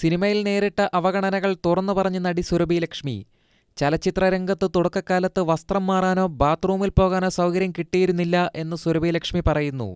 സിനിമയിൽ നേരിട്ട അവഗണനകൾ തുറന്നു പറഞ്ഞ നടി സുരഭി ലക്ഷ്മി. ചലച്ചിത്രരംഗത്ത് തുടക്കക്കാലത്ത് വസ്ത്രം മാറാനോ ബാത്റൂമിൽ പോകാനോ സൗകര്യം കിട്ടിയിരുന്നില്ല എന്ന് സുരഭി ലക്ഷ്മി പറയുന്നു.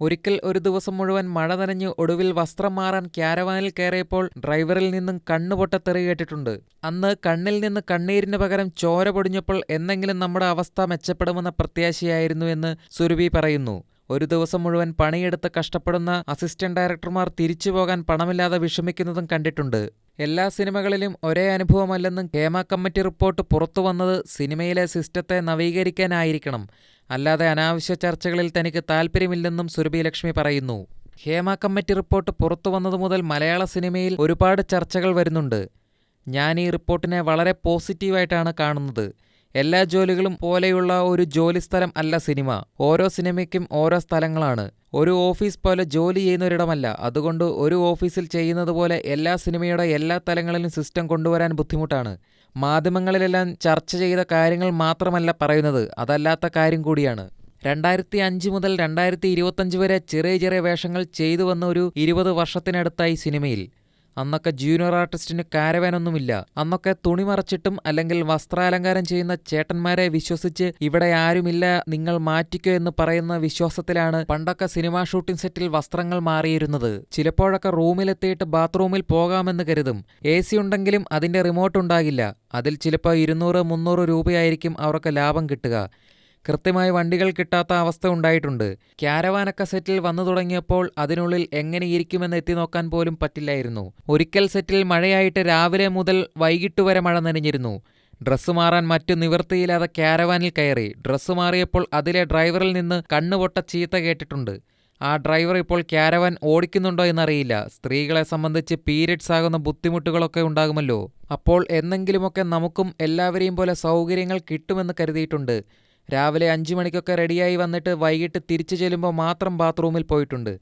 ഒരിക്കൽ ഒരു ദിവസം മുഴുവൻ മഴ നനഞ്ഞ് ഒടുവിൽ വസ്ത്രം മാറാൻ ക്യാരവാനിൽ കയറിയപ്പോൾ ഡ്രൈവറിൽ നിന്നും കണ്ണുപൊട്ടത്തെറി കേട്ടിട്ടുണ്ട്. അന്ന് കണ്ണിൽ നിന്ന് കണ്ണീരിന് പകരം ചോര പൊടിഞ്ഞപ്പോൾ എന്നെങ്കിലും നമ്മുടെ അവസ്ഥ മെച്ചപ്പെടുമെന്ന പ്രത്യാശയായിരുന്നു എന്ന് സുരഭി പറയുന്നു. ഒരു ദിവസം മുഴുവൻ പണിയെടുത്ത് കഷ്ടപ്പെടുന്ന അസിസ്റ്റന്റ് ഡയറക്ടർമാർ തിരിച്ചു പോകാൻ പണമില്ലാതെ വിഷമിക്കുന്നതും കണ്ടിട്ടുണ്ട്. എല്ലാ സിനിമകളിലും ഒരേ അനുഭവമല്ലെന്നും കേമ കമ്മിറ്റി റിപ്പോർട്ട് പുറത്തു വന്നത് സിനിമയിലെ സിസ്റ്റത്തെ നവീകരിക്കാനായിരിക്കണം. അല്ലാതെ അനാവശ്യ ചർച്ചകളിൽ തനിക്ക് താൽപ്പര്യമില്ലെന്നും സുരഭി ലക്ഷ്മി പറയുന്നു. ഹേമ കമ്മിറ്റി റിപ്പോർട്ട് പുറത്തു വന്നതു മുതൽ മലയാള സിനിമയിൽ ഒരുപാട് ചർച്ചകൾ വരുന്നുണ്ട്. ഞാൻ ഈ റിപ്പോർട്ടിനെ വളരെ പോസിറ്റീവായിട്ടാണ് കാണുന്നത്. എല്ലാ ജോലികളും പോലെയുള്ള ഒരു ജോലിസ്ഥലം അല്ല സിനിമ. ഓരോ സിനിമയ്ക്കും ഓരോ സ്ഥലങ്ങളാണ്. ഒരു ഓഫീസ് പോലെ ജോലി ചെയ്യുന്നൊരിടമല്ല. അതുകൊണ്ട് ഒരു ഓഫീസിൽ ചെയ്യുന്നത് പോലെ എല്ലാ സിനിമയുടെ എല്ലാ തലങ്ങളിലും സിസ്റ്റം കൊണ്ടുവരാൻ ബുദ്ധിമുട്ടാണ്. മാധ്യമങ്ങളിലെല്ലാം ചർച്ച ചെയ്ത കാര്യങ്ങൾ മാത്രമല്ല പറയുന്നത്. അതല്ലാത്ത കാര്യം കൂടിയാണ്. രണ്ടായിരത്തി അഞ്ച് മുതൽ രണ്ടായിരത്തി ഇരുപത്തഞ്ച് വരെ ചെറിയ ചെറിയ വേഷങ്ങൾ ചെയ്തു വന്ന ഒരു ഇരുപത് വർഷത്തിനടുത്തായി സിനിമയിൽ. അന്നൊക്കെ ജൂനിയർ ആർട്ടിസ്റ്റിന് കാരവാനൊന്നുമില്ല. അന്നൊക്കെ തുണി മറച്ചിട്ടും അല്ലെങ്കിൽ വസ്ത്രാലങ്കാരം ചെയ്യുന്ന ചേട്ടന്മാരെ വിശ്വസിച്ച് ഇവിടെ ആരുമില്ല നിങ്ങൾ മാറ്റിക്കോ എന്ന് പറയുന്ന വിശ്വാസത്തിലാണ് പണ്ടൊക്കെ സിനിമാ ഷൂട്ടിംഗ് സെറ്റിൽ വസ്ത്രങ്ങൾ മാറിയിരുന്നത്. ചിലപ്പോഴൊക്കെ റൂമിലെത്തിയിട്ട് ബാത്റൂമിൽ പോകാമെന്ന് കരുതും. എ സി ഉണ്ടെങ്കിലും അതിന്റെ റിമോട്ട് ഉണ്ടാകില്ല. അതിൽ ചിലപ്പോൾ ഇരുന്നൂറ് മുന്നൂറ് രൂപയായിരിക്കും അവർക്ക് ലാഭം കിട്ടുക. കൃത്യമായി വണ്ടികൾ കിട്ടാത്ത അവസ്ഥ ഉണ്ടായിട്ടുണ്ട്. ക്യാരവാനൊക്കെ സെറ്റിൽ വന്നു തുടങ്ങിയപ്പോൾ അതിനുള്ളിൽ എങ്ങനെയിരിക്കുമെന്ന് എത്തി നോക്കാൻ പോലും പറ്റില്ലായിരുന്നു. ഒരിക്കൽ സെറ്റിൽ മഴയായിട്ട് രാവിലെ മുതൽ വൈകിട്ട് വരെ മഴ നനഞ്ഞിരുന്നു. ഡ്രസ്സ് മാറാൻ മറ്റു നിവൃത്തിയില്ലാതെ ക്യാരവാനിൽ കയറി. ഡ്രസ്സ് മാറിയപ്പോൾ അതിലെ ഡ്രൈവറിൽ നിന്ന് കണ്ണുപൊട്ട ചീത്ത കേട്ടിട്ടുണ്ട്. ആ ഡ്രൈവർ ഇപ്പോൾ ക്യാരവാൻ ഓടിക്കുന്നുണ്ടോ എന്നറിയില്ല. സ്ത്രീകളെ സംബന്ധിച്ച് പീരിയഡ്സ് ആകുന്ന ബുദ്ധിമുട്ടുകളൊക്കെ ഉണ്ടാകുമല്ലോ. അപ്പോൾ എന്നെങ്കിലുമൊക്കെ നമുക്കും എല്ലാവരെയും പോലെ സൗകര്യങ്ങൾ കിട്ടുമെന്ന് കരുതിയിട്ടുണ്ട്. രാവിലെ അഞ്ചു മണിക്കൊക്കെ റെഡിയായി വന്നിട്ട് വൈകിട്ട് തിരിച്ചു ചെല്ലുമ്പോൾ മാത്രം ബാത്റൂമിൽ പോയിട്ടുണ്ട്.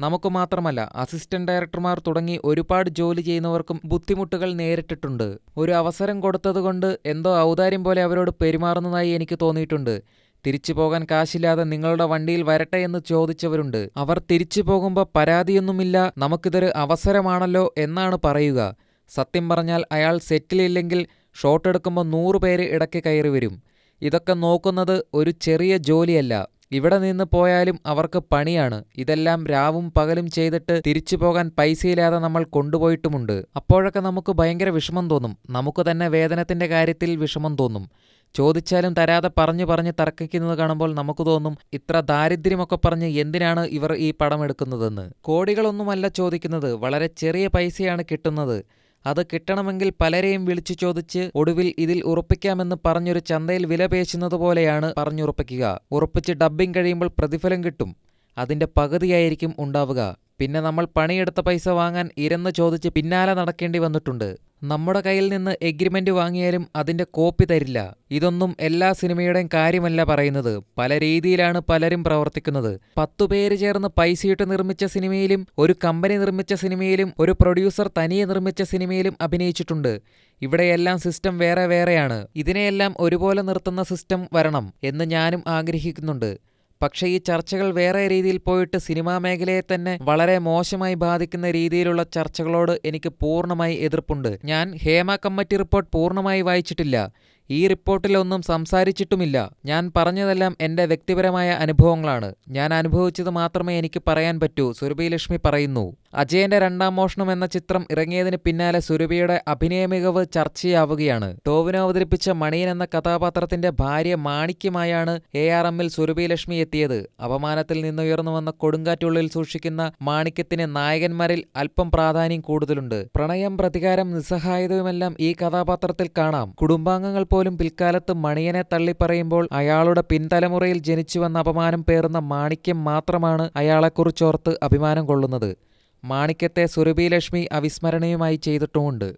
നമുക്ക് മാത്രമല്ല അസിസ്റ്റന്റ് ഡയറക്ടർമാർ തുടങ്ങി ഒരുപാട് ജോലി ചെയ്യുന്നവർക്കും ബുദ്ധിമുട്ടുകൾ നേരിട്ടിട്ടുണ്ട്. ഒരു അവസരം കൊടുത്തതുകൊണ്ട് എന്തോ ഔദാര്യം പോലെ അവരോട് പെരുമാറുന്നതായി എനിക്ക് തോന്നിയിട്ടുണ്ട്. തിരിച്ചു പോകാൻ കാശില്ലാതെ നിങ്ങളുടെ വണ്ടിയിൽ വരട്ടെ എന്ന് ചോദിച്ചവരുണ്ട്. അവർ തിരിച്ചു പോകുമ്പോൾ പരാതിയൊന്നുമില്ല നമുക്കിതൊരു അവസരമാണല്ലോ എന്നാണ് പറയുക. സത്യം പറഞ്ഞാൽ അയാൾ സെറ്റിലില്ലെങ്കിൽ ഷോട്ട് എടുക്കുമ്പോൾ നൂറ് ഇടയ്ക്ക് കയറി വരും. ഇതൊക്കെ നോക്കുന്നത് ഒരു ചെറിയ ജോലിയല്ല. ഇവിടെ നിന്ന് പോയാലും അവർക്ക് പണിയാണ്. ഇതെല്ലാം രാവും പകലും ചെയ്തിട്ട് തിരിച്ചു പോകാൻ പൈസയില്ലാതെ നമ്മൾ കൊണ്ടുപോയിട്ടുമുണ്ട്. അപ്പോഴൊക്കെ നമുക്ക് ഭയങ്കര വിഷമം തോന്നും. നമുക്ക് തന്നെ വേതനത്തിന്റെ കാര്യത്തിൽ വിഷമം തോന്നും. ചോദിച്ചാലും തരാതെ പറഞ്ഞു പറഞ്ഞ് തർക്കിക്കുന്നത് കാണുമ്പോൾ നമുക്ക് തോന്നും ഇത്ര ദാരിദ്ര്യമൊക്കെ പറഞ്ഞ് എന്തിനാണ് ഇവർ ഈ പടം എടുക്കുന്നതെന്ന്. കോടികളൊന്നുമല്ല ചോദിക്കുന്നത്. വളരെ ചെറിയ പൈസയാണ് കിട്ടുന്നത്. അത് കിട്ടണമെങ്കിൽ പലരെയും വിളിച്ചു ചോദിച്ച് ഒടുവിൽ ഇതിൽ ഉറപ്പിക്കാമെന്ന് പറഞ്ഞൊരു ചന്തയിൽ വില പേശുന്നത് പോലെയാണ് പറഞ്ഞുറപ്പിക്കുക. ഉറപ്പിച്ച് ഡബ്ബിംഗ് കഴിയുമ്പോൾ പ്രതിഫലം കിട്ടും. അതിന്റെ പകുതിയായിരിക്കും ഉണ്ടാവുക. പിന്നെ നമ്മൾ പണിയെടുത്ത പൈസ വാങ്ങാൻ ഇരന്ന് ചോദിച്ച് പിന്നാലെ നടക്കേണ്ടി വന്നിട്ടുണ്ട്. നമ്മുടെ കയ്യിൽ നിന്ന് എഗ്രിമെന്റ് വാങ്ങിയാലും അതിന്റെ കോപ്പി തരില്ല. ഇതൊന്നും എല്ലാ സിനിമയുടെയും കാര്യമല്ല പറയുന്നത്. പല രീതിയിലാണ് പലരും പ്രവർത്തിക്കുന്നത്. പത്തു പേര് ചേർന്ന് പൈസയിട്ട് നിർമ്മിച്ച സിനിമയിലും ഒരു കമ്പനി നിർമ്മിച്ച സിനിമയിലും ഒരു പ്രൊഡ്യൂസർ തനിയെ നിർമ്മിച്ച സിനിമയിലും അഭിനയിച്ചിട്ടുണ്ട്. ഇവിടെയെല്ലാം സിസ്റ്റം വേറെ വേറെയാണ്. ഇതിനെയെല്ലാം ഒരുപോലെ നിർത്തുന്ന സിസ്റ്റം വരണം എന്ന് ഞാനും ആഗ്രഹിക്കുന്നുണ്ട്. പക്ഷേ ഈ ചർച്ചകൾ വേറെ രീതിയിൽ പോയിട്ട് സിനിമാ മേഖലയെ തന്നെ വളരെ മോശമായി ബാധിക്കുന്ന രീതിയിലുള്ള ചർച്ചകളോട് എനിക്ക് പൂർണമായി എതിർപ്പുണ്ട്. ഞാൻ ഹേമ കമ്മിറ്റി റിപ്പോർട്ട് പൂർണമായി വായിച്ചിട്ടില്ല. ഈ റിപ്പോർട്ടിലൊന്നും സംസാരിച്ചിട്ടുമില്ല. ഞാൻ പറഞ്ഞതെല്ലാം എന്റെ വ്യക്തിപരമായ അനുഭവങ്ങളാണ്. ഞാൻ അനുഭവിച്ചത് മാത്രമേ എനിക്ക് പറയാൻ പറ്റൂ സുരഭി ലക്ഷ്മി പറയുന്നു. അജയന്റെ രണ്ടാം മോഷണം എന്ന ചിത്രം ഇറങ്ങിയതിന് പിന്നാലെ സുരഭിയുടെ അഭിനയ മികവ് ചർച്ചയാവുകയാണ്. ടോവിനോ അവതരിപ്പിച്ച മണിയൻ എന്ന കഥാപാത്രത്തിന്റെ ഭാര്യ മാണിക്യമായാണ് എ ആർ എമ്മിൽ സുരഭി ലക്ഷ്മി എത്തിയത്. അപമാനത്തിൽ നിന്നുയർന്നു വന്ന കൊടുങ്കാറ്റുള്ളിൽ സൂക്ഷിക്കുന്ന മാണിക്യത്തിന് നായകന്മാരിൽ അല്പം പ്രാധാന്യം കൂടുതലുണ്ട്. പ്രണയം പ്രതികാരം നിസ്സഹായതയുമെല്ലാം ഈ കഥാപാത്രത്തിൽ കാണാം. കുടുംബാംഗങ്ങൾ പോലും പിൽക്കാലത്ത് മണിയനെ തള്ളിപ്പറയുമ്പോൾ അയാളുടെ പിൻതലമുറയിൽ ജനിച്ചുവെന്ന അപമാനം പേറുന്ന മാണിക്യം മാത്രമാണ് അയാളെക്കുറിച്ചോർത്ത് അഭിമാനം കൊള്ളുന്നത്. മാണിക്യത്തെ സുരഭിലക്ഷ്മി അവിസ്മരണീയമായി ചെയ്തിട്ടുമുണ്ട്.